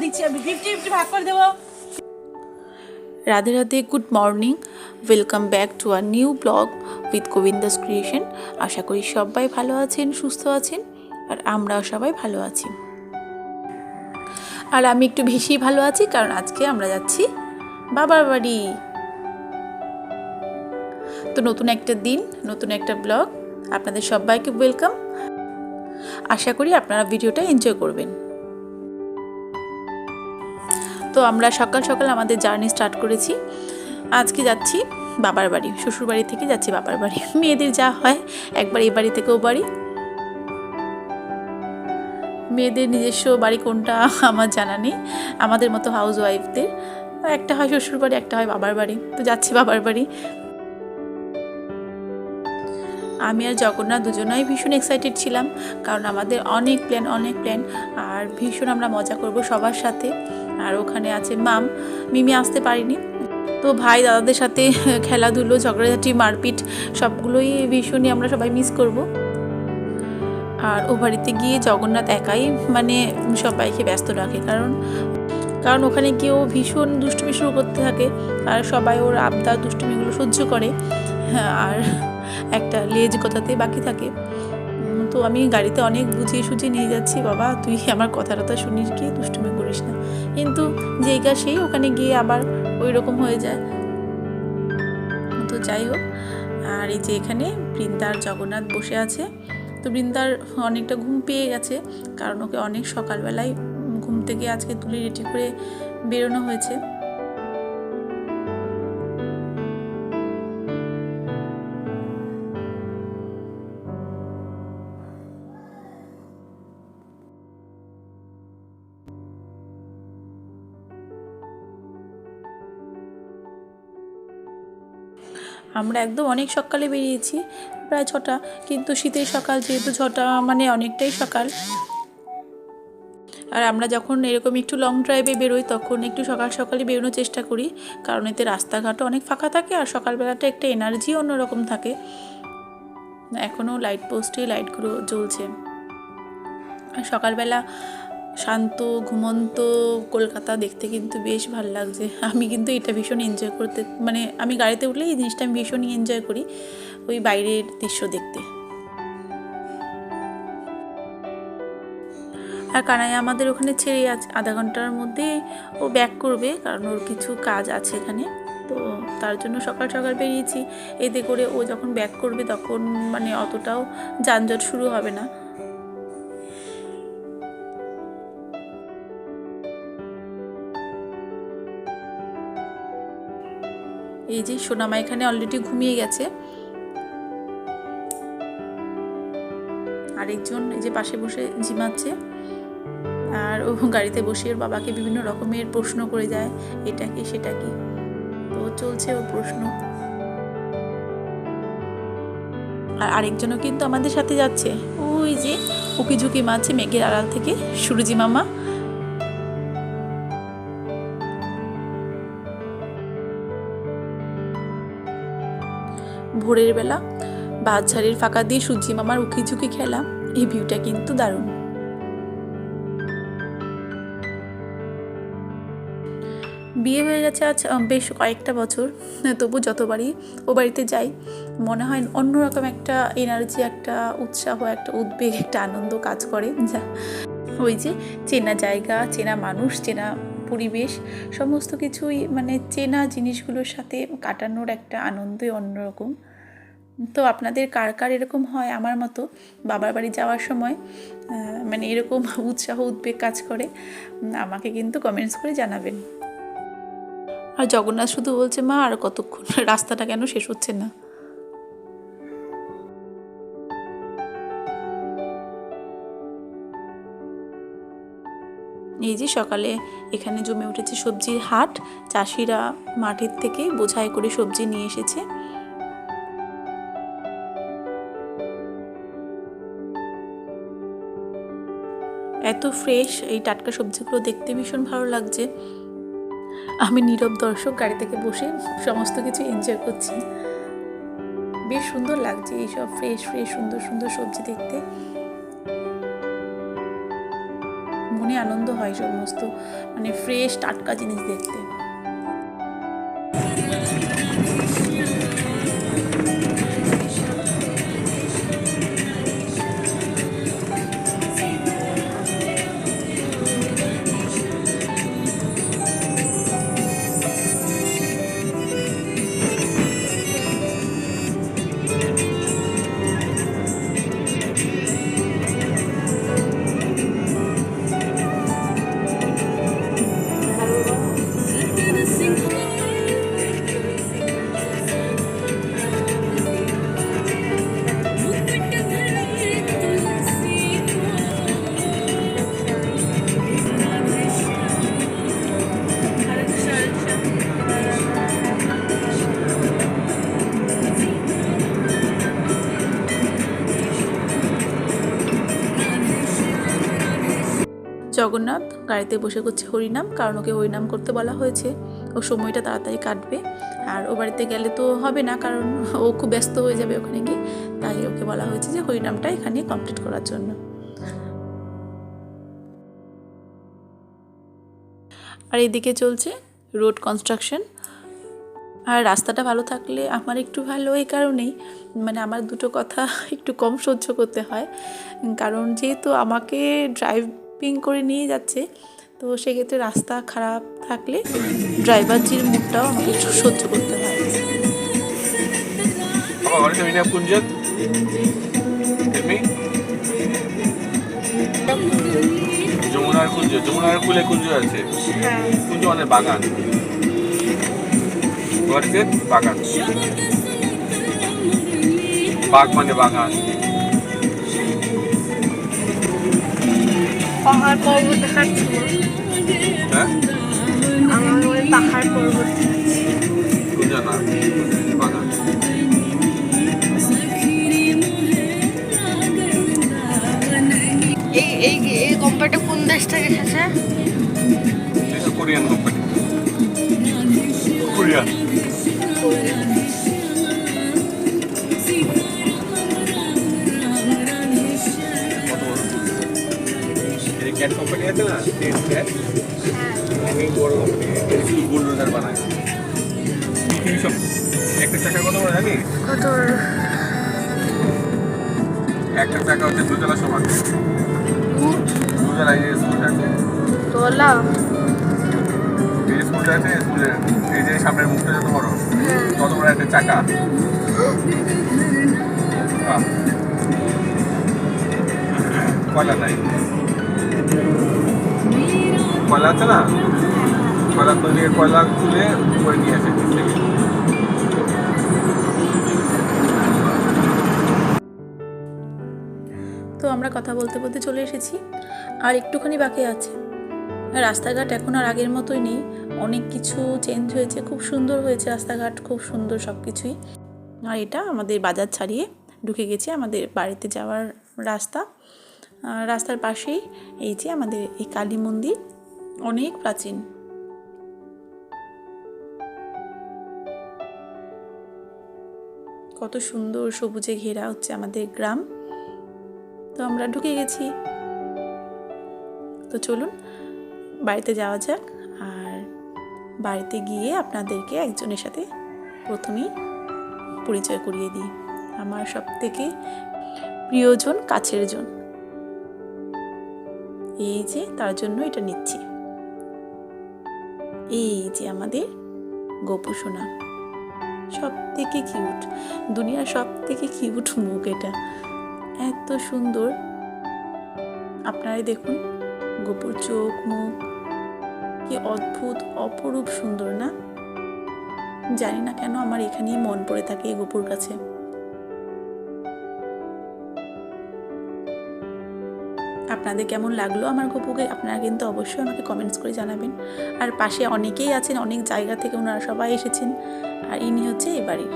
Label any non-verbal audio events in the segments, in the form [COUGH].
দিচ্ছি আমি। ভাগ করে Radhe Radhe good morning welcome back to our new blog with Govinda's creation আশা করি সবাই ভালো আছেন, সুস্থ আছেন, আর আমরাও সবাই ভালো আছি। আর আমি একটু বেশি ভালো আছি, কারণ আজকে আমরা যাচ্ছি বাবার বাড়ি। তো নতুন একটা দিন, নতুন একটা ব্লগ আপনাদের সবাইকে ওয়েলকাম আশা করি আপনারা ভিডিওটা এনজয় করবেন। তো আমরা সকাল সকাল আমাদের জার্নি স্টার্ট করেছি। আজকে যাচ্ছি বাবার বাড়ি, শ্বশুর বাড়ি থেকে যাচ্ছি বাবার বাড়ি। [LAUGHS] মেয়েদের যা হয়, একবার এই বাড়ি থেকে ও বাড়ি। মেয়েদের নিজস্ব বাড়ি কোনটা [LAUGHS] আমার জানা নেই। আমাদের মতো হাউস ওয়াইফদের একটা হয় শ্বশুর বাড়ি, একটা হয় বাবার বাড়ি। তো যাচ্ছি বাবার বাড়ি। আমি আর জগন্নাথ দুজনেই ভীষণ এক্সাইটেড ছিলাম, কারণ আমাদের অনেক প্ল্যান অনেক প্ল্যান আর ভীষণ আমরা মজা করব সবার সাথে। আর ওখানে আছে মাম। মিমি আসতে পারিনি। তো ভাই দাদাদের সাথে [LAUGHS] খেলাধুলো ঝগড়াঝাটি মারপিট সবগুলোই ভীষণই আমরা সবাই মিস করব। আর ও বাড়িতে গিয়ে জগন্নাথ একাই মানে সবাইকে ব্যস্ত রাখে। কারণ কারণ ওখানে গিয়ে ও ভীষণ দুষ্টুমি শুরু করতে থাকে। আর সবাই ওর আবদার দুষ্টুমিগুলো সহ্য করে। হ্যাঁ, আর একটা লেজ কথাতে বাকি থাকে। তো আমি গাড়িতে অনেক বুঝিয়ে সুঝিয়ে নিয়ে যাচ্ছি, বাবা। তুই আমার কথা টথা শুনিস কি? দুষ্টুমি করিস না। কিন্তু যেই গা সেই, ওখানে গিয়ে আবার ওই রকম হয়ে যায়। তো যাই হোক, আর এই যে এখানে বৃন্দার জগন্নাথ বসে আছে। তো বৃন্দার অনেকটা ঘুম পেয়ে গেছে, কারণ ওকে অনেক সকালবেলায় ঘুম থেকে আজকে তুলে রেডি করে বেরোনো হয়েছে। আমরা একদম অনেক সকালে বেরিয়েছি, প্রায় ছটা। কিন্তু শীতের সকাল যেহেতু ছটা মানে অনেকটাই সকাল। আর আমরা যখন এরকম একটু লং ড্রাইভে বেরোই, তখন একটু সকাল সকালে বেরোনোর চেষ্টা করি। কারণ এতে রাস্তাঘাটও অনেক ফাঁকা থাকে আর সকালবেলাটা একটা এনার্জি অন্যরকম থাকে। এখনও লাইট পোস্টে লাইটগুলো জ্বলছে। আর সকালবেলা শান্ত, ঘুমন্ত কলকাতা দেখতে কিন্তু বেশ ভালো লাগছে। আমি কিন্তু এটা ভীষণ এনজয় করতে মানে আমি গাড়িতে উঠলে এই জিনিসটা আমি ভীষণই এনজয় করি, ওই বাইরের দৃশ্য দেখতে। আর কানাই আমাদের ওখানে ছেড়ে আধা ঘণ্টার মধ্যে ও ব্যাক করবে, কারণ ওর কিছু কাজ আছে এখানে। তো তার জন্য সকাল সকাল বেরিয়েছি। এতে করে ও যখন ব্যাক করবে তখন মানে অতটাও যানজট শুরু হবে না। এই যে সোনামা এখানে অলরেডি ঘুমিয়ে গেছে। আরেকজন এই যে পাশে বসে ঝিমাচ্ছে। আর ও গাড়িতে বসে ওর বাবাকে বিভিন্ন রকমের প্রশ্ন করে যায়, এটা কি, সেটা কি? তো চলছে ও প্রশ্ন। আর আরেকজনও কিন্তু আমাদের সাথে যাচ্ছে। ওই যে উকি ঝুঁকি মারছে মেঘের আড়াল থেকে, সুরজি মামা। ভোরের বেলা। বাঁশঝাড়ের ফাঁকা দিয়ে সূর্যি মামার উকি ঝুঁকি খেলা এই ভিউটা কিন্তু দারুণ। বিয়ে হয়ে গেছে আজ বেশ কয়েকটা বছর। তবু যতবারই ও বাড়িতে যাই, মনে হয় অন্যরকম একটা এনার্জি একটা উৎসাহ, একটা উদ্বেগ, একটা আনন্দ কাজ করে। যা, ওই যে চেনা জায়গা, চেনা মানুষ, চেনা পরিবেশ, সমস্ত কিছুই মানে চেনা জিনিসগুলোর সাথে কাটানোর একটা আনন্দই অন্যরকম। তো আপনাদের কার কার এরকম হয় আমার মতো? বাবার বাড়ি যাওয়ার সময় মানে এরকম [LAUGHS] উৎসাহ, উদ্বেগ কাজ করে আমাকে কিন্তু কমেন্টস করে জানাবেন। আর জগন্নাথ শুধু বলছে, মা, আর কতক্ষণ? [LAUGHS] রাস্তাটা কেন শেষ হচ্ছে না? এই যে সকালে এখানে জমে উঠেছে সবজির হাট, চাষিরা মাঠের থেকে বোঝাই করে সবজি নিয়ে এসেছে। এত ফ্রেশ এই টাটকা সবজিগুলো দেখতে ভীষণ ভালো লাগছে। আমি নীরব দর্শক, গাড়ি থেকে বসে সমস্ত কিছু এনজয় করছি। বেশ সুন্দর লাগছে এইসব ফ্রেশ ফ্রেশ সুন্দর সুন্দর সবজি দেখতে। মনে আনন্দ হয় সমস্ত মানে ফ্রেশ টাটকা জিনিস দেখতে। জগন্নাথ, গাড়িতে বসে করছে হরিনাম, কারণ ওকে হরিনাম করতে বলা হয়েছে। ও সময়টা তাড়াতাড়ি কাটবে। আর ও বাড়িতে গেলে তো হবে না, কারণ ও খুব ব্যস্ত হয়ে যাবে ওখানে গিয়ে। তাই ওকে বলা হয়েছে যে হরিনামটা এখানে কমপ্লিট করার জন্য। আর এদিকে চলছে রোড কনস্ট্রাকশন আর রাস্তাটা ভালো থাকলে আমার একটু ভালো, এই কারণেই। মানে আমার দুটো কথা [LAUGHS] একটু কম সহ্য করতে হয়। কারণ যেহেতু আমাকে ড্রাইভিং করে নিয়ে যাচ্ছে। তো সেক্ষেত্রে রাস্তা খারাপ থাকলে ড্রাইভারজির মুখটাও আমাকে সহ্য করতে হয়। যমুনার কুঞ্জ যমুনার কুলে কুঞ্জ আছে। কুঞ্জ মানে বাগান। বাগান। বাগ মানে বাগান। পাহাড় পর্বত দেখাচ্ছি হ্যাঁ আমার ওই পাহাড় পর্বত এই এই এই কোম্পানিটা কোন দেশ থেকে এসেছে Korean company Korean cat company আছে না? অনেক বড় কোম্পানি বুলডোজার বানায় সব। একটা চাকা কত বড় জানি কত? একটা চাকা হচ্ছে দুতলা সমান। দুতলা এই স্কুল আছে। তোলা এই স্কুলটা আছে স্কুলের এই যে সামনের মুখটা যত বড় তত বড় একটা চাকা। কয়লা নাই। কয়লা আছে না? কয়লা তৈরি কয়লা তুলে উপরে নিয়ে আসে তো আমরা কথা বলতে বলতে চলে এসেছি। আর একটুখানি বাকি আছে। রাস্তাঘাট এখন আর আগের মতোই নেই। অনেক কিছু চেঞ্জ হয়েছে। খুব সুন্দর হয়েছে রাস্তাঘাট, খুব সুন্দর সব কিছুই আর এটা আমাদের বাজার ছাড়িয়ে ঢুকে গেছে আমাদের বাড়িতে যাওয়ার রাস্তা। রাস্তার পাশেই এই যে আমাদের এই কালী মন্দির, অনেক প্রাচীন। কত সুন্দর সবুজে ঘেরা হচ্ছে আমাদের গ্রাম। তো আমরা ঢুকে গেছি। তো চলুন, বাড়িতে যাওয়া যাক আর বাড়িতে গিয়ে আপনাদেরকে একজনের সাথে প্রথমেই পরিচয় করিয়ে দিই। আমার সব থেকে প্রিয়জন কাছের জন। এই যে তার জন্য এটা নিচ্ছি। এই যে আমাদের গোপু সোনা। সব থেকে কিউট দুনিয়ার সব থেকে কিউট মুখ এটা। এত সুন্দর। আপনারাই দেখুন গোপুর চোখ, মুখ। কি অদ্ভুত, অপরূপ সুন্দর না? জানি না কেন আমার এখানেই মন পড়ে থাকে এই গোপুর কাছে। আপনাদের কেমন লাগল আমার গপুকে, আপনারা কিন্তু অবশ্যই আমাকে কমেন্টস করে জানাবেন। আর পাশে অনেকেই আছেন, অনেক জায়গা থেকে ওনারা সবাই এসেছেন, আর ইনি হচ্ছে এই বাড়ির।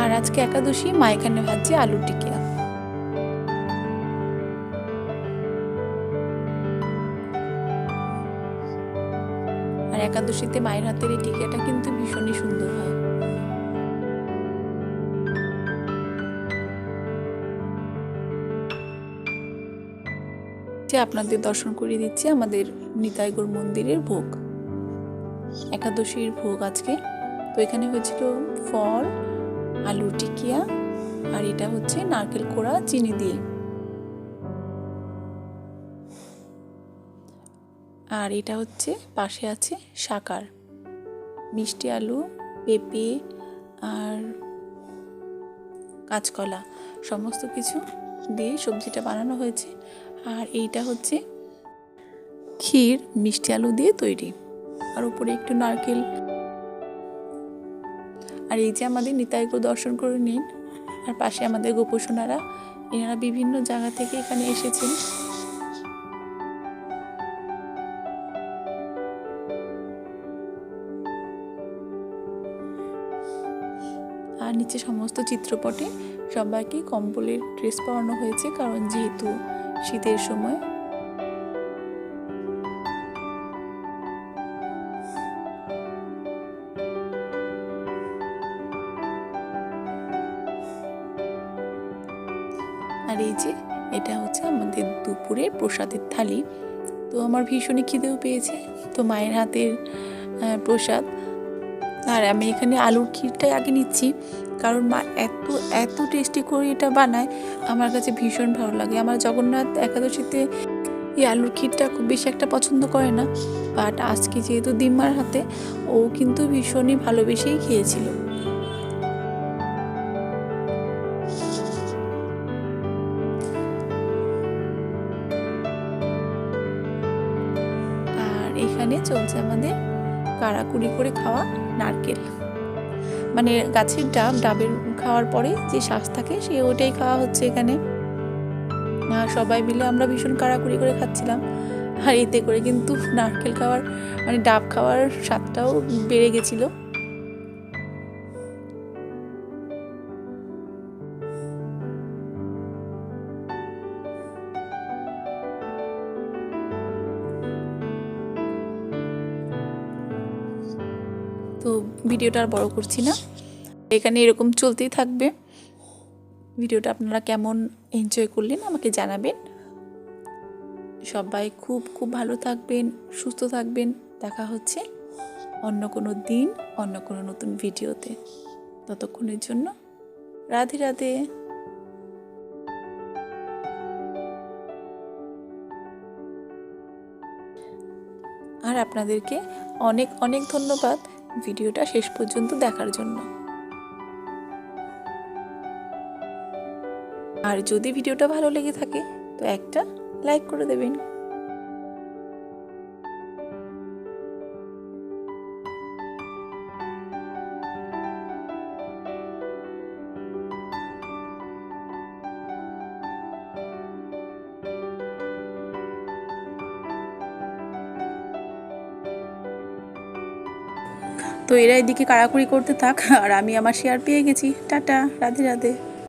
আর আজকে একাদশী মা এখানে ভাজছে আলুর টিকিয়া একাদশীতে মায়ের হাতের এই টিকিয়াটা কিন্তু ভীষণই সুন্দর হয়। আপনাদের দর্শন করিয়ে দিচ্ছি আমাদের নিতাইগড় মন্দিরের ভোগ। একাদশীর ভোগ আজকে। তো এখানে হয়েছিল ফল আলুর টিকিয়া, আর এটা হচ্ছে নারকেল কোড়া, চিনি দিয়ে। আর এটা হচ্ছে পাশে আছে সাকার মিষ্টি আলু, পেঁপে আর কাঁচকলা সমস্ত কিছু দিয়ে সবজিটা বানানো হয়েছে। আর এইটা হচ্ছে ক্ষীর মিষ্টি আলু দিয়ে তৈরি। আর উপরে একটু নারকেল। আর এই যে আমাদের নিতাইগো দর্শন করে নিন। আর পাশে আমাদের গোপোষণারা এনারা বিভিন্ন জায়গা থেকে এখানে এসেছেন। আর নিচে সমস্ত চিত্রপটে সবাইকে কম্বলের ড্রেস পরানো হয়েছে, কারণ যেহেতু শীতের সময়। আর এই যে, এটা হচ্ছে আমাদের দুপুরে প্রসাদের থালি। তো আমার ভীষণই খিদেও পেয়েছে। তো মায়ের হাতের প্রসাদ। আর আমি এখানে আলুর ক্ষীরটাই আগে নিচ্ছি, কারণ মা এত এত টেস্টি করে এটা বানায়, আমার কাছে ভীষণ ভালো লাগে। আমার জগন্নাথ একাদশীতে এই আলুর ক্ষীরটা খুব বেশি একটা পছন্দ করে না বাট আজকে যেহেতু দিম্মার হাতে, ও কিন্তু ভীষণই ভালোবেসেই খেয়েছিল। আর এখানে চলছে আমাদের কাড়াকুড়ি করে খাওয়া নারকেল। মানে গাছের ডাব, ডাবের খাওয়ার পরে যে শ্বাস থাকে, সে ওটাই খাওয়া হচ্ছে এখানে। সবাই মিলে আমরা ভীষণ কাড়াকুড়ি করে খাচ্ছিলাম। আর এতে করে কিন্তু নারকেল খাওয়ার মানে ডাব খাওয়ার স্বাদটাও বেড়ে গেছিল। ভিডিওটা আর বড় করছি না। এখানে এরকম চলতেই থাকবে। ভিডিওটা আপনারা কেমন এনজয় করলেন আমাকে জানাবেন। সবাই খুব খুব ভালো থাকবেন, সুস্থ থাকবেন। দেখা হচ্ছে অন্য কোনো দিন, অন্য কোনো নতুন ভিডিওতে। ততক্ষণের জন্য রাধে রাধে। আর আপনাদেরকে অনেক অনেক ধন্যবাদ। ভিডিওটা শেষ পর্যন্ত দেখার জন্য। আর যদি ভিডিওটা ভালো লেগে থাকে, তো একটা লাইক করে দেবেন। তো এরা এদিকে কাড়াকুড়ি করতে থাক, আর আমি আমার শেয়ার পেয়ে গেছি। টাটা, রাধে রাধে।